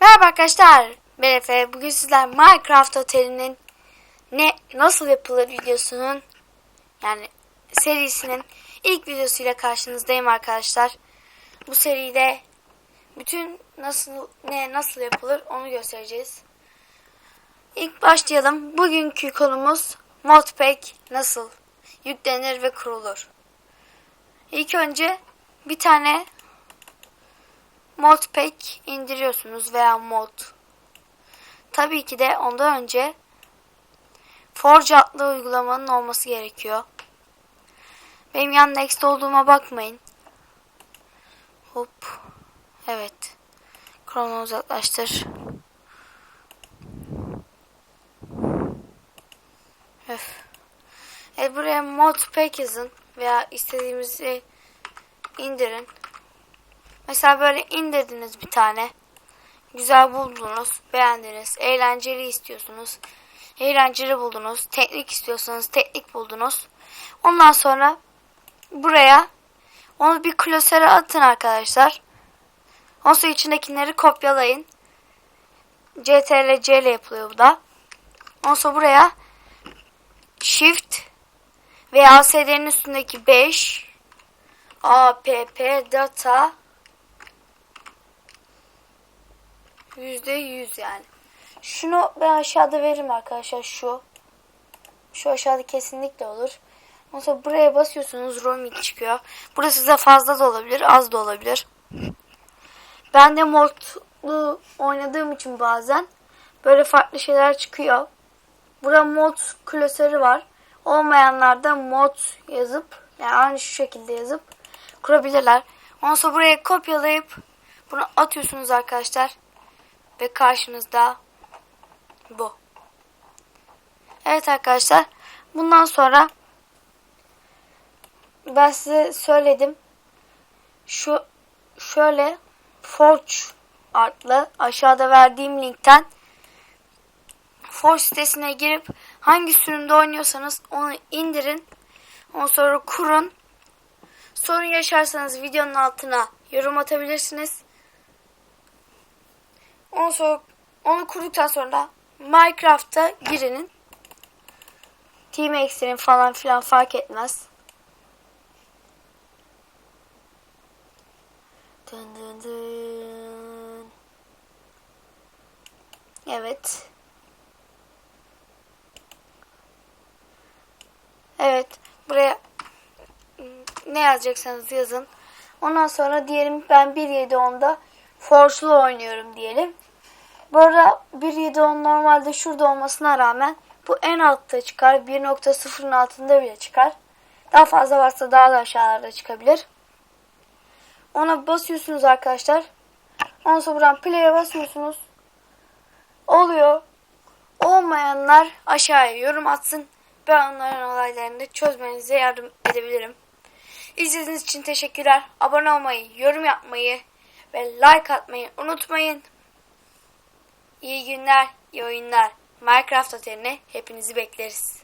Merhaba arkadaşlar. Ben Efe. Bugün sizler Minecraft Oteli'nin ne nasıl yapılır videosunun yani serisinin ilk videosuyla karşınızdayım arkadaşlar. Bu seride bütün nasıl ne nasıl yapılır onu göstereceğiz. İlk başlayalım. Bugünkü konumuz modpack nasıl yüklenir ve kurulur. İlk önce bir tane modpack indiriyorsunuz veya mod. Tabii ki de ondan önce Forge adlı uygulamanın olması gerekiyor. Benim yan next olduğuma bakmayın. Hop. Evet. Chrono uzaklaştır. Öf. Evet buraya modpack yazın veya istediğimizi indirin. Mesela böyle indirdiniz bir tane. Güzel buldunuz, beğendiniz, eğlenceli istiyorsunuz. Eğlenceli buldunuz, teknik istiyorsanız teknik buldunuz. Ondan sonra buraya onu bir klasöre atın arkadaşlar. Ondan sonra içindekileri kopyalayın. CTRL C ile yapılıyor bu da. Ondan sonra buraya Shift ve ASD'nin üstündeki 5 app data Yüzde yüz yani. Şunu ben aşağıda veririm arkadaşlar şu. Şu aşağıda kesinlikle olur. Ondan sonra buraya basıyorsunuz roaming çıkıyor. Burası size fazla da olabilir az da olabilir. Ben de modlu oynadığım için bazen böyle farklı şeyler çıkıyor. Burada mod klasörü var. Olmayanlar da mod yazıp yani aynı şu şekilde yazıp kurabilirler. Ondan sonra buraya kopyalayıp bunu atıyorsunuz arkadaşlar. Ve karşınızda bu. Evet arkadaşlar. Bundan sonra ben size söyledim. Şu şöyle Forge adlı aşağıda verdiğim linkten Forge sitesine girip hangi sürümde oynuyorsanız onu indirin. Ondan sonra kurun. Sorun yaşarsanız videonun altına yorum atabilirsiniz. Ondan sonra onu kurduktan sonra Minecraft'a girenin. Team X'lerin falan filan fark etmez. Dın dın dın. Evet. Evet. Buraya ne yazacaksanız yazın. Ondan sonra diyelim ben 1.7.10'da Forge'lu oynuyorum diyelim. Bu arada 1.7.10 normalde şurada olmasına rağmen bu en altta çıkar. 1.0'ın altında bile çıkar. Daha fazla varsa daha da aşağılarda çıkabilir. Ona basıyorsunuz arkadaşlar. Ondan sonra buradan play'e basıyorsunuz. Oluyor. Olmayanlar aşağıya yorum atsın. Ben onların olaylarını da çözmenize yardım edebilirim. İzlediğiniz için teşekkürler. Abone olmayı, yorum yapmayı ve like atmayı unutmayın. İyi günler, iyi oyunlar. Minecraft oteline hepinizi bekleriz.